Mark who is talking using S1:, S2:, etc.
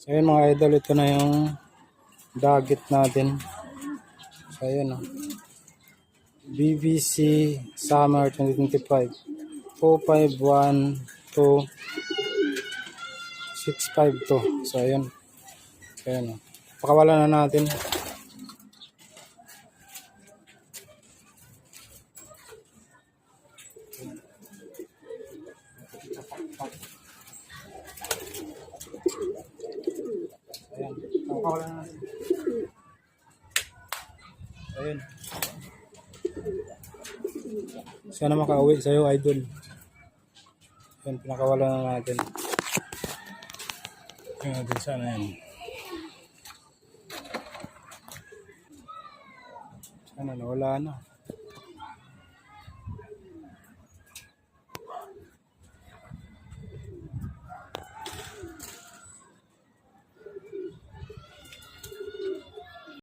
S1: So yun mga idol, ito na yung dagit natin. So yun oh. BBC Summer 2025. 451 652. So ayun. So ayun oh. Pakawalan na natin. Ayan. Pakawalan na. Ayun. Sana makauwi sa'yo, idol. Yan, pinakawala na natin. Yan natin sana yan. Sana nawala na.